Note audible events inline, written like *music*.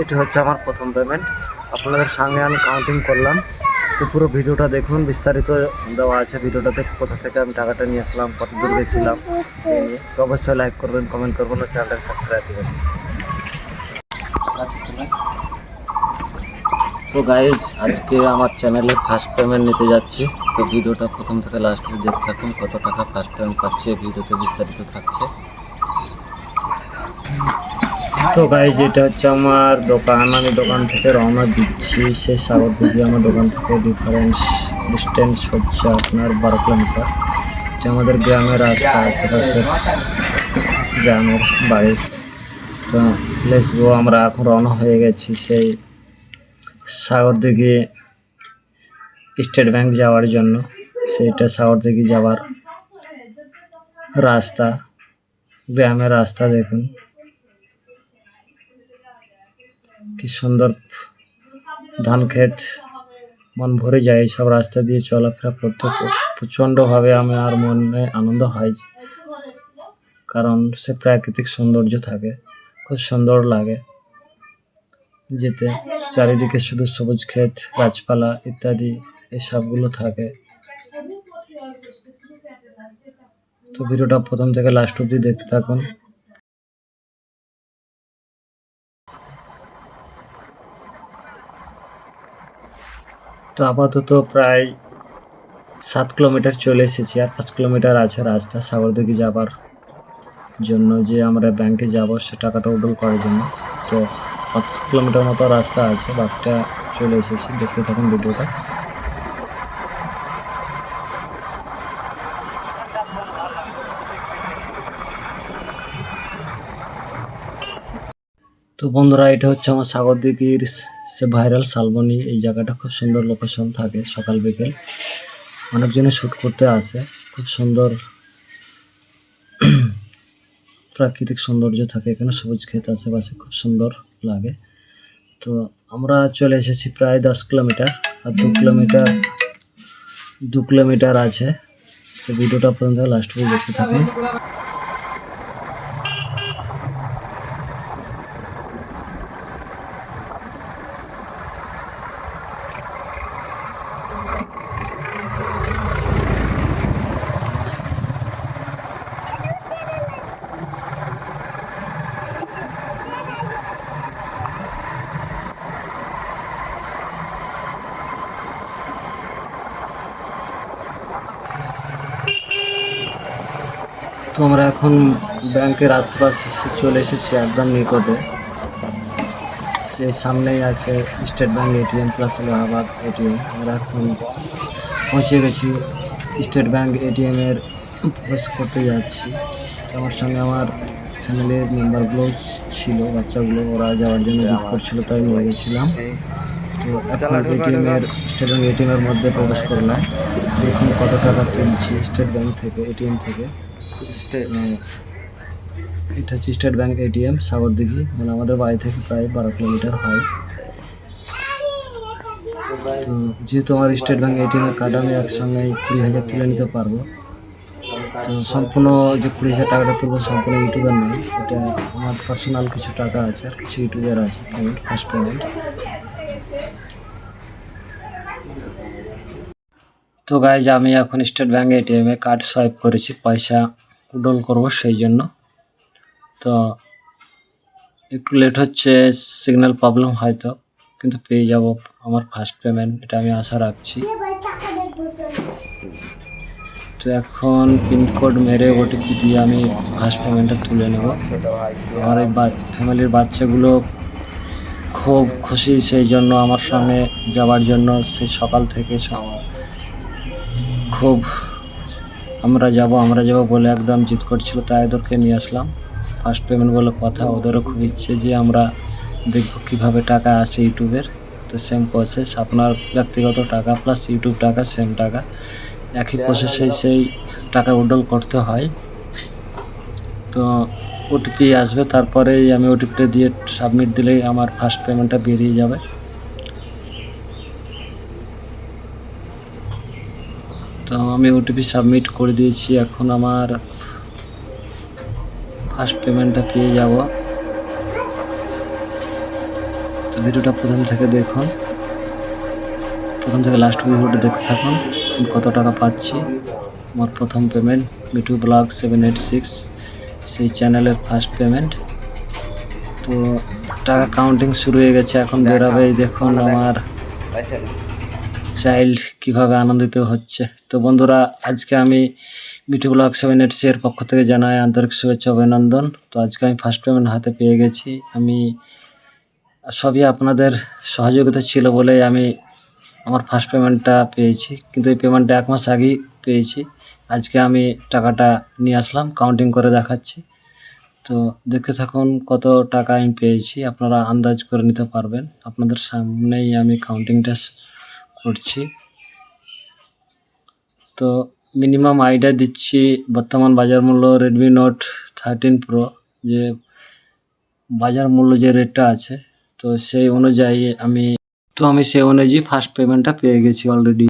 এটা হচ্ছে আমার প্রথম পেমেন্ট আপনাদের সঙ্গে আমি কাউন্টিং করলাম। তো পুরো ভিডিওটা দেখুন, বিস্তারিত দেওয়া আছে ভিডিওটাতে, কোথা থেকে আমি টাকাটা নিয়ে আসলাম, কত দূর গেছিলাম তো অবশ্যই লাইক করবেন কমেন্ট করবেন, আর চ্যানেলটাকে সাবস্ক্রাইব করবেন। তো গাইজ আজকে আমার চ্যানেলে ফার্স্ট পেমেন্ট নিতে যাচ্ছি। তো ভিডিওটা প্রথম থেকে লাস্ট দেখতে থাকুন, কত টাকা ফার্স্ট পেমেন্ট পাচ্ছে ভিডিওতে বিস্তারিত থাকছে। তো গাইজ এটা হচ্ছে আমার দোকান। আমি দোকান থেকে রওনা দিচ্ছি। সে সাগর দিকে আমার দোকান থেকে ডিফারেন্স ডিস্টেন্স হচ্ছে আপনার বারো কিলোমিটার। এটা আমাদের গ্রামের রাস্তা, আশেপাশের গ্রামের বাড়ি। তো লেস গো আমরা এখন রওনা হয়ে গেছি সেই সাগর দিকে স্টেট ব্যাংক যাওয়ার জন্য। সেইটা সাগর দিকে যাওয়ার রাস্তা, গ্রামের রাস্তা দেখুন। কি সুন্দর ধান ক্ষেত, মন ভরে যায় এইসব রাস্তা দিয়ে চলাফেরা করতে প্র- প্রচণ্ডভাবে আমি আর মনে আনন্দ হয় কারণ সে প্রাকৃতিক সৌন্দর্য থাকে, খুব সুন্দর লাগে। যেতে চারিদিকে শুধু সবুজ ক্ষেত, গাছপালা ইত্যাদি এসবগুলো থাকে। তো ভিডিওটা প্রথম থেকে লাস্ট অবধি দেখতে থাকুন। তো আপাতত প্রায় সাত কিলোমিটার চলে এসেছি আর পাঁচ কিলোমিটার আছে রাস্তা সাগরদিঘি যাবার জন্য যে আমরা ব্যাংকে যাব সে টাকাটা উডল করার জন্য। তো পাঁচ কিলোমিটার মতো রাস্তা আছে, বাঘটা চলে এসেছি। দেখতে থাকুন ভিডিওটা। তো বন্ধুরা, এটা হচ্ছে আমার সাগরদিঘির সে ভাইরাল শালবনি, এই জায়গাটা খুব সুন্দর লোকেশন থাকে সকাল, বিকেল। অনেকজনে শ্যুট করতে আসে। খুব সুন্দর *clears throat* প্রাকৃতিক সৌন্দর্য থাকে এখানে, সবুজ ক্ষেত আশেপাশে খুব সুন্দর লাগে। তো আমরা চলে এসেছি প্রায় দশ কিলোমিটার, আর দু কিলোমিটার দু কিলোমিটার আছে। তো ভিডিওটা পর্যন্ত লাস্ট পর্যন্ত দেখতে থাকুন। তো আমরা এখন ব্যাংকের আশেপাশে চলে এসেছি একদম নিকটে সেই সামনেই আছে state bank ATM plus Allahabad ATM. আমরা এখন পৌঁছে গেছি স্টেট ব্যাংক এটিএমের প্রবেশ করতে যাচ্ছি। আমার সঙ্গে আমার ফ্যামিলির মেম্বারগুলো ছিল, বাচ্চাগুলো, ওরা যাওয়ার জন্য জিদ করছিল, তাই নিয়ে গেছিলাম। তো এখন এটিএমের স্টেট ব্যাংক এটিএম এর মধ্যে প্রবেশ করলাম। দেখুন কত টাকা তুলছি স্টেট ব্যাংক থেকে, এটিএম থেকে। তো এটা হচ্ছে স্টেট ব্যাংক এটিএম, সাগরদিঘি। মানে আমাদের বাড়ি থেকে প্রায় বারো কিলোমিটার হয়। তো যেহেতু আমার স্টেট ব্যাংক এটিএম এর কার্ড আমি একসঙ্গে কুড়ি হাজার তুলে নিতে পারব। তো সম্পূর্ণ যে কুড়ি হাজার টাকাটা তুলবো সম্পূর্ণ ইউটিউবের নয়। এটা আমার পার্সোনাল কিছু টাকা আছে আর কিছু ইউটিউবের আছে পেমেন্ট ফার্স্ট পেমেন্ট তো গাইজ আমি এখন স্টেট ব্যাংক এটিএম এ কার্ড সোয়াইপ করেছি, পয়সা উডল করব সেই জন্য। তো একটু লেট হচ্ছে সিগন্যাল প্রবলেম হয়তো, কিন্তু পেয়ে যাব আমার ফার্স্ট পেমেন্ট এটা আমি আশা রাখছি। তো এখন পিনকোড মেরে ওটিপি দিয়ে আমি ফার্স্ট পেমেন্টটা তুলে নেব। আমার এই ফ্যামিলির বাচ্চাগুলো খুব খুশি, সেই জন্য আমার সঙ্গে যাওয়ার জন্য সেই সকাল থেকে খুব আমরা যাব আমরা যাব বলে একদম জিদ করছিল, তাই ওদেরকে নিয়ে আসলাম। ফার্স্ট পেমেন্ট বলে কথা, ওদেরও খুব ইচ্ছে যে আমরা দেখব কীভাবে টাকা আসে ইউটিউবের। তো সেম প্রসেস আপনার ব্যক্তিগত টাকা প্লাস ইউটিউব টাকা সেম টাকা। একই প্রসেসে সেই টাকা উডল করতে হয়। তো ওটিপি আসবে, তারপরেই আমি ওটিপিটা দিয়ে সাবমিট দিলেই আমার ফার্স্ট পেমেন্টটা বেরিয়ে যাবে। তো আমি ওটিপি সাবমিট করে দিয়েছি। এখন আমার ফার্স্ট পেমেন্টটা পেয়ে যাব। ভিডিওটা প্রথম থেকে দেখুন। প্রথম থেকে লাস্ট ভিডিওটা দেখতে থাকুন আমি কত টাকা পাচ্ছি। আমার প্রথম payment Mithu blog seven eight six সেই চ্যানেলের ফার্স্ট পেমেন্ট তো টাকা কাউন্টিং শুরু হয়ে গেছে এখন বেরোবে। দেখুন আমার চাইল্ড কীভাবে আনন্দিত হচ্ছে। তো বন্ধুরা, আজকে আমি মিঠু ব্লক সেভেন এইট এর পক্ষ থেকে জানাই আন্তরিক শুভেচ্ছা, অভিনন্দন। তো আজকে আমি ফার্স্ট পেমেন্ট হাতে পেয়ে গেছি। আমি সবই আপনাদের সহযোগিতা ছিল বলেই আমি আমার ফার্স্ট পেমেন্টটা পেয়েছি। কিন্তু এই পেমেন্টটা এক মাস আগেই পেয়েছি। আজকে আমি টাকাটা নিয়ে আসলাম কাউন্টিং করে দেখাচ্ছি। তো দেখতে থাকুন কত টাকা আমি পেয়েছি, আপনারা আন্দাজ করে নিতে পারবেন। আপনাদের সামনেই আমি কাউন্টিংটা করছি। তো মিনিমাম আইডিয়া দিচ্ছি বর্তমান বাজার মূল্য রেডমি নোট থার্টিন প্রো যে বাজার মূল্য যে রেটটা আছে, তো সেই অনুযায়ী আমি, তো আমি সেই অনুযায়ী ফার্স্ট পেমেন্টটা পেয়ে গেছি অলরেডি